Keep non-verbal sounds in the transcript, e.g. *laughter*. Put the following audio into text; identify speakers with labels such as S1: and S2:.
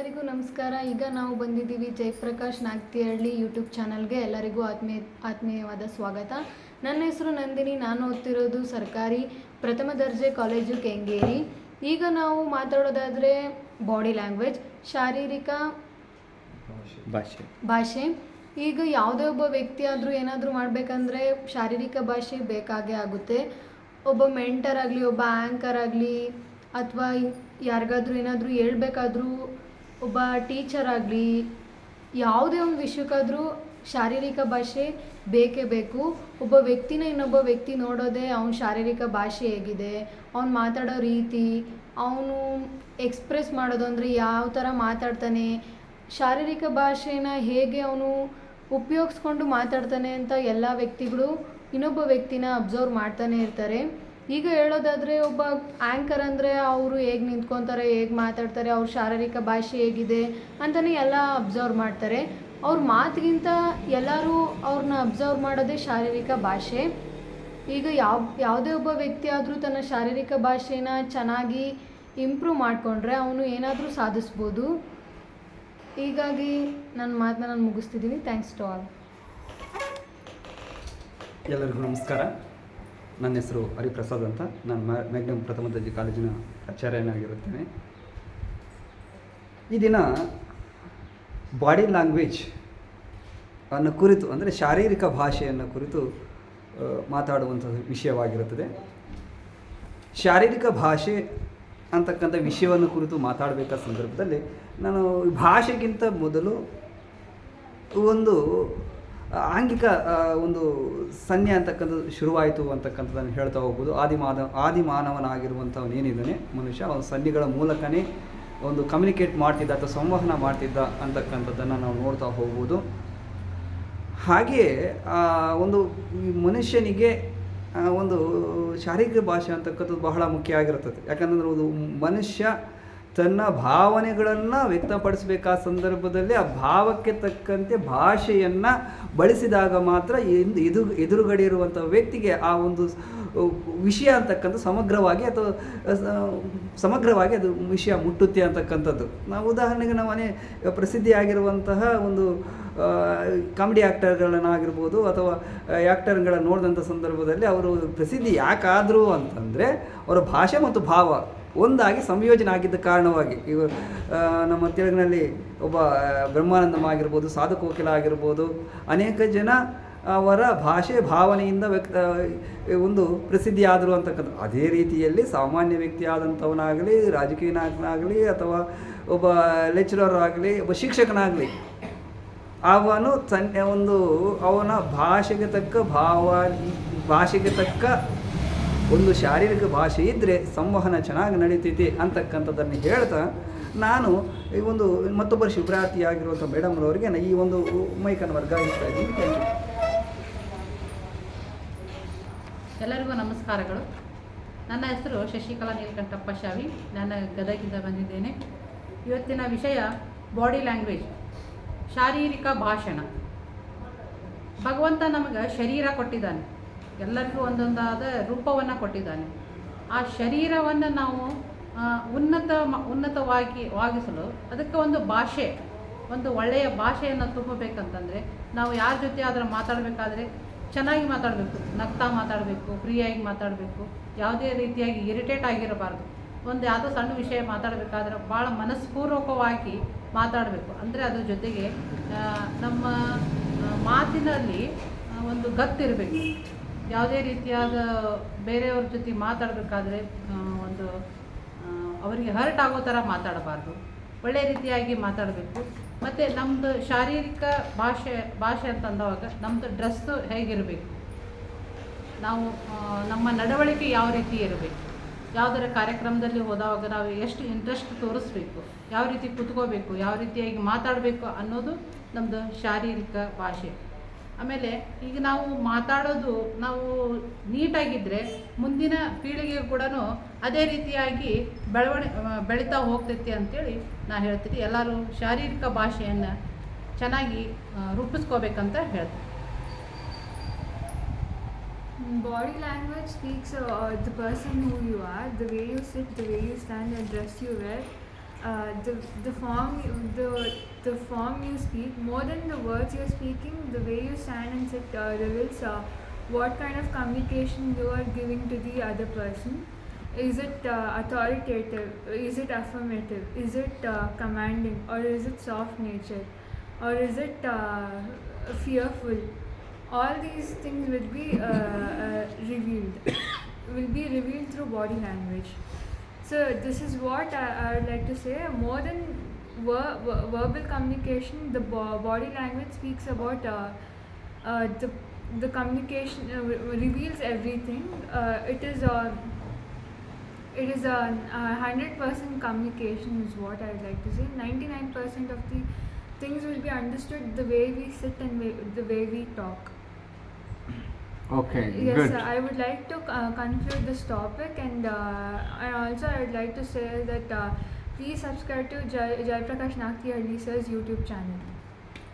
S1: ಎಲ್ಲರಿಗೂ ನಮಸ್ಕಾರ. ಈಗ ನಾವು ಬಂದಿದ್ದೀವಿ ಜಯಪ್ರಕಾಶ್ ನಾಗ್ತಿಹಳ್ಳಿ ಯೂಟ್ಯೂಬ್ ಚಾನಲ್ಗೆ. ಎಲ್ಲರಿಗೂ ಆತ್ಮೀಯ ಆತ್ಮೀಯವಾದ ಸ್ವಾಗತ. ನನ್ನ ಹೆಸರು ನಂದಿನಿ. ನಾನು ಓದ್ತಿರೋದು ಸರ್ಕಾರಿ ಪ್ರಥಮ ದರ್ಜೆ ಕಾಲೇಜು ಕೆಂಗೇರಿ. ಈಗ ನಾವು ಮಾತಾಡೋದಾದರೆ ಬಾಡಿ ಲ್ಯಾಂಗ್ವೇಜ್ ಶಾರೀರಿಕ
S2: ಭಾಷೆ.
S1: ಭಾಷೆ. ಈಗ ಯಾವುದೇ ಒಬ್ಬ ವ್ಯಕ್ತಿ ಆದರೂ ಏನಾದರೂ ಮಾಡಬೇಕಂದ್ರೆ ಶಾರೀರಿಕ ಭಾಷೆ ಬೇಕಾಗೇ ಆಗುತ್ತೆ. ಒಬ್ಬ ಮೆಂಟರ್ ಆಗಲಿ ಒಬ್ಬ ಆ್ಯಂಕರ್ ಆಗಲಿ ಅಥವಾ ಯಾರಿಗಾದ್ರೂ ಏನಾದರೂ ಹೇಳ್ಬೇಕಾದ್ರೂ ಒಬ್ಬ ಟೀಚರ್ ಆಗಲಿ, ಯಾವುದೇ ಒಂದು ವಿಷಯಕ್ಕಾದರೂ ಶಾರೀರಿಕ ಭಾಷೆ ಬೇಕೇ ಬೇಕು. ಒಬ್ಬ ವ್ಯಕ್ತಿನ ಇನ್ನೊಬ್ಬ ವ್ಯಕ್ತಿ ನೋಡೋದೇ ಅವನ ಶಾರೀರಿಕ ಭಾಷೆ ಹೇಗಿದೆ. ಅವ್ನು ಮಾತಾಡೋ ರೀತಿ, ಅವನು ಎಕ್ಸ್ಪ್ರೆಸ್ ಮಾಡೋದು ಅಂದರೆ ಯಾವ ಥರ ಮಾತಾಡ್ತಾನೆ, ಶಾರೀರಿಕ ಭಾಷೆನ ಹೇಗೆ ಅವನು ಉಪಯೋಗಿಸ್ಕೊಂಡು ಮಾತಾಡ್ತಾನೆ ಅಂತ ಎಲ್ಲ ವ್ಯಕ್ತಿಗಳು ಇನ್ನೊಬ್ಬ ವ್ಯಕ್ತಿನ ಅಬ್ಸರ್ವ್ ಮಾಡ್ತಾನೆ ಇರ್ತಾರೆ. ಈಗ ಹೇಳೋದಾದರೆ ಒಬ್ಬ ಆ್ಯಂಕರ್ ಅಂದರೆ ಅವರು ಹೇಗೆ ನಿಂತ್ಕೊತಾರೆ, ಹೇಗೆ ಮಾತಾಡ್ತಾರೆ, ಅವ್ರ ಶಾರೀರಿಕ ಭಾಷೆ ಹೇಗಿದೆ ಅಂತಲೇ ಎಲ್ಲ ಅಬ್ಸರ್ವ್ ಮಾಡ್ತಾರೆ. ಅವ್ರ ಮಾತಿಗಿಂತ ಎಲ್ಲರೂ ಅವ್ರನ್ನ ಅಬ್ಸರ್ವ್ ಮಾಡೋದೇ ಶಾರೀರಿಕ ಭಾಷೆ. ಈಗ ಯಾವ, ಯಾವುದೇ ಒಬ್ಬ ವ್ಯಕ್ತಿ ಆದರೂ ತನ್ನ ಶಾರೀರಿಕ ಭಾಷೆನ ಚೆನ್ನಾಗಿ ಇಂಪ್ರೂವ್ ಮಾಡಿಕೊಂಡ್ರೆ ಅವನು ಏನಾದರೂ ಸಾಧಿಸ್ಬೋದು. ಹೀಗಾಗಿ ನನ್ನ ಮಾತನ್ನ ನಾನು ಮುಗಿಸ್ತಿದ್ದೀನಿ. ಥ್ಯಾಂಕ್ಸ್ ಟು ಆಲ್
S2: ಎಲ್ಲರಿಗೂ ನಮಸ್ಕಾರ. ನನ್ನ ಹೆಸರು ಹರಿಪ್ರಸಾದ್ ಅಂತ. ನಾನು ಮ್ಯಾ, ಮ್ಯಾಗ್ನಮ್ ಪ್ರಥಮ ದರ್ಜೆ ಕಾಲೇಜಿನ ಆಚಾರ್ಯನಾಗಿರುತ್ತೇನೆ. ಈ ದಿನ ಬಾಡಿ ಲ್ಯಾಂಗ್ವೇಜ್ ಅನ್ನು ಕುರಿತು, ಅಂದರೆ ಶಾರೀರಿಕ ಭಾಷೆಯನ್ನು ಕುರಿತು ಮಾತಾಡುವಂಥದ್ದು ಮಾತಾಡುವಂಥ ವಿಷಯವಾಗಿರುತ್ತದೆ. ಶಾರೀರಿಕ ಭಾಷೆ ಅಂತಕ್ಕಂಥ ವಿಷಯವನ್ನು ಕುರಿತು ಮಾತಾಡಬೇಕಾದ ಸಂದರ್ಭದಲ್ಲಿ ನಾನು ಭಾಷೆಗಿಂತ ಮೊದಲು ಒಂದು ಆಂಗಿಕ ಒಂದು ಸನ್ನೆ ಅಂತಕ್ಕಂಥದ್ದು ಶುರುವಾಯಿತು ಅಂತಕ್ಕಂಥದ್ದನ್ನು ಹೇಳ್ತಾ ಹೋಗ್ಬೋದು. ಆದಿಮಾನ ಆದಿಮಾನವನಾಗಿರುವಂಥವನೇನಿದ್ದಾನೆ ಮನುಷ್ಯ, ಅವನ ಸನ್ನಿಗಳ ಮೂಲಕನೇ ಒಂದು ಕಮ್ಯುನಿಕೇಟ್ ಮಾಡ್ತಿದ್ದ ಅಥವಾ ಸಂವಹನ ಮಾಡ್ತಿದ್ದ ಅಂತಕ್ಕಂಥದ್ದನ್ನು ನಾವು ನೋಡ್ತಾ ಹೋಗ್ಬೋದು. ಹಾಗೆಯೇ ಒಂದು ಮನುಷ್ಯನಿಗೆ ಒಂದು ಶಾರೀರಿಕ ಭಾಷೆ ಅಂತಕ್ಕಂಥದ್ದು ಬಹಳ ಮುಖ್ಯ ಆಗಿರುತ್ತದೆ. ಯಾಕಂತಂದ್ರೆ ಒಂದು ಮನುಷ್ಯ ತನ್ನ ಭಾವನೆಗಳನ್ನು ವ್ಯಕ್ತಪಡಿಸಬೇಕಾದ ಸಂದರ್ಭದಲ್ಲಿ ಆ ಭಾವಕ್ಕೆ ತಕ್ಕಂತೆ ಭಾಷೆಯನ್ನು ಬಳಸಿದಾಗ ಮಾತ್ರ ಎಂದು ಎದು ಎದುರುಗಡೆ ಇರುವಂಥ ವ್ಯಕ್ತಿಗೆ ಆ ಒಂದು ವಿಷಯ ಅಂತಕ್ಕಂಥ ಸಮಗ್ರವಾಗಿ ಅಥವಾ ಸಮಗ್ರವಾಗಿ ಅದು ವಿಷಯ ಮುಟ್ಟುತ್ತೆ ಅಂತಕ್ಕಂಥದ್ದು. ನಾವು ಉದಾಹರಣೆಗೆ ನಾವು ಅನೇ ಪ್ರಸಿದ್ಧಿಯಾಗಿರುವಂತಹ ಒಂದು ಕಾಮಿಡಿ ಆ್ಯಕ್ಟರ್ಗಳನ್ನಾಗಿರ್ಬೋದು ಅಥವಾ ಆ್ಯಕ್ಟರ್ಗಳನ್ನ ನೋಡಿದಂಥ ಸಂದರ್ಭದಲ್ಲಿ ಅವರು ಪ್ರಸಿದ್ಧಿ ಯಾಕಾದರೂ ಅಂತಂದರೆ, ಅವರ ಭಾಷೆ ಮತ್ತು ಭಾವ. ಒಂದಾಗಿ ಸಂಯೋಜನೆ ಆಗಿದ್ದ ಕಾರಣವಾಗಿ ಇವ ನಮ್ಮ ತೆಲುಗಿನಲ್ಲಿ ಒಬ್ಬ ಬ್ರಹ್ಮಾನಂದಮ ಆಗಿರ್ಬೋದು ಸಾಧು ಕೋಕಿಲ ಆಗಿರ್ಬೋದು, ಅನೇಕ ಜನ ಅವರ ಭಾಷೆ ಭಾವನೆಯಿಂದ ವ್ಯಕ್ತ ಒಂದು ಪ್ರಸಿದ್ಧಿಯಾದರು ಅಂತಕ್ಕಂಥ ಅದೇ ರೀತಿಯಲ್ಲಿ ಸಾಮಾನ್ಯ ವ್ಯಕ್ತಿ ಆದಂಥವನಾಗಲಿ ರಾಜಕೀಯ ಅಥವಾ ಒಬ್ಬ ಲೆಕ್ಚರರ್ ಆಗಲಿ, ಒಬ್ಬ ಶಿಕ್ಷಕನಾಗಲಿ, ಅವನು ತನ್ನ ಒಂದು, ಅವನ ಭಾಷೆಗೆ ತಕ್ಕ ಭಾವ, ಭಾಷೆಗೆ ತಕ್ಕ ಒಂದು ಶಾರೀರಿಕ ಭಾಷೆ ಇದ್ದರೆ ಸಂವಹನ ಚೆನ್ನಾಗಿ ನಡೀತೈತಿ ಅಂತಕ್ಕಂಥದ್ದನ್ನು ಹೇಳ್ತಾ ನಾನು ಈ ಒಂದು ಮತ್ತೊಬ್ಬರು ಶಿವರಾತಿಯಾಗಿರುವಂಥ ಮೇಡಮ್ರವರಿಗೆ ನಾನು ಈ ಒಂದು ಮೈಕನ್ನು ವರ್ಗಾಯಿಸ್ತಾ ಇದ್ದೀನಿ
S3: ಎಲ್ಲರಿಗೂ ನಮಸ್ಕಾರಗಳು. ನನ್ನ ಹೆಸರು ಶಶಿಕಲಾ ನೀಲಕಂಠಪ್ಪ ಶಾವಿ. ನಾನು ಗದಗಿಂದ ಬಂದಿದ್ದೇನೆ. ಇವತ್ತಿನ ವಿಷಯ ಬಾಡಿ ಲ್ಯಾಂಗ್ವೇಜ್ ಶಾರೀರಿಕ ಭಾಷಣ. ಭಗವಂತ ನಮಗೆ ಶರೀರ ಕೊಟ್ಟಿದ್ದಾನೆ. ಎಲ್ಲರಿಗೂ ಒಂದೊಂದಾದ ರೂಪವನ್ನು ಕೊಟ್ಟಿದ್ದಾನೆ. ಆ ಶರೀರವನ್ನು ನಾವು ಉನ್ನತ ಉನ್ನತವಾಗಿ ವಾಗಿಸಲು ಅದಕ್ಕೆ ಒಂದು ಭಾಷೆ, ಒಂದು ಒಳ್ಳೆಯ ಭಾಷೆಯನ್ನು ತುಂಬಬೇಕಂತಂದರೆ ನಾವು ಯಾರ ಜೊತೆ ಆದರೂ ಮಾತಾಡಬೇಕಾದ್ರೆ ಚೆನ್ನಾಗಿ ಮಾತಾಡಬೇಕು, ನಗ್ತಾ ಮಾತಾಡಬೇಕು, ಫ್ರೀಯಾಗಿ ಮಾತಾಡಬೇಕು, ಯಾವುದೇ ರೀತಿಯಾಗಿ ಇರಿಟೇಟ್ ಆಗಿರಬಾರ್ದು. ಒಂದು ಯಾವುದೋ ಸಣ್ಣ ವಿಷಯ ಮಾತಾಡಬೇಕಾದ್ರೆ ಭಾಳ ಮನಸ್ಪೂರ್ವಕವಾಗಿ ಮಾತಾಡಬೇಕು. ಅಂದರೆ ಅದ್ರ ಜೊತೆಗೆ ನಮ್ಮ ಮಾತಿನಲ್ಲಿ ಒಂದು ಗತ್ತಿರಬೇಕು. ಯಾವುದೇ ರೀತಿಯಾದ ಬೇರೆಯವ್ರ ಜೊತೆ ಮಾತಾಡಬೇಕಾದ್ರೆ ಒಂದು ಅವರಿಗೆ ಹರ್ಟ್ ಆಗೋ ಥರ ಮಾತಾಡಬಾರ್ದು. ಒಳ್ಳೆ ರೀತಿಯಾಗಿ ಮಾತಾಡಬೇಕು. ಮತ್ತು ನಮ್ಮದು ಶಾರೀರಿಕ ಭಾಷೆ ಭಾಷೆ ಅಂತಂದವಾಗ ನಮ್ಮದು ಡ್ರೆಸ್ಸು ಹೇಗಿರಬೇಕು? ನಾವು ನಮ್ಮ ನಡವಳಿಕೆ ಯಾವ ರೀತಿ ಇರಬೇಕು? ಯಾವುದರ ಕಾರ್ಯಕ್ರಮದಲ್ಲಿ ಹೋದಾಗ ನಾವು ಎಷ್ಟು ಇಂಟ್ರೆಸ್ಟ್ ತೋರಿಸ್ಬೇಕು? ಯಾವ ರೀತಿ ಕುತ್ಕೋಬೇಕು? ಯಾವ ರೀತಿಯಾಗಿ ಮಾತಾಡಬೇಕು ಅನ್ನೋದು ನಮ್ಮದು ಶಾರೀರಿಕ ಭಾಷೆ. ಆಮೇಲೆ ಈಗ ನಾವು ಮಾತಾಡೋದು ನಾವು ನೀಟಾಗಿದ್ದರೆ ಮುಂದಿನ ಪೀಳಿಗೆ ಕೂಡ ಅದೇ ರೀತಿಯಾಗಿ ಬೆಳವಣಿ ಬೆಳಿತಾ ಹೋಗ್ತೈತಿ ಅಂತೇಳಿ ನಾ ಹೇಳ್ತೀನಿ ಎಲ್ಲರೂ ಶಾರೀರಿಕ ಭಾಷೆಯನ್ನು ಚೆನ್ನಾಗಿ ರೂಪಿಸ್ಕೋಬೇಕಂತ ಹೇಳ್ತೀನಿ
S4: body language speaks the person who you are the way you sit the way you stand dress you wear. Uh, the the form the the form you speak more than the words you're speaking. The way you stand and sit uh, reveals uh, what kind of communication you are giving to the other person. Is it uh, authoritative? Is it affirmative? Is it uh, commanding? Or is it soft nature? Or is it uh, fearful? All these things will be uh, uh, revealed, *coughs* will be revealed through body language. So this is what I, I would like to say. More than ver- ver- verbal communication, the bo- body language speaks about uh, uh, the the communication uh, re- reveals everything. Uh, it is a it is a hundred percent communication is what I would like to say. Ninety nine percent of the things will be understood the way we sit and the way we talk.
S5: Okay,
S4: Yes,
S5: good.
S4: sir, I would like to uh, conclude this topic, and uh, and also I would like to say that uh, please subscribe to Jai, Jai Prakash Nakti sir's YouTube channel.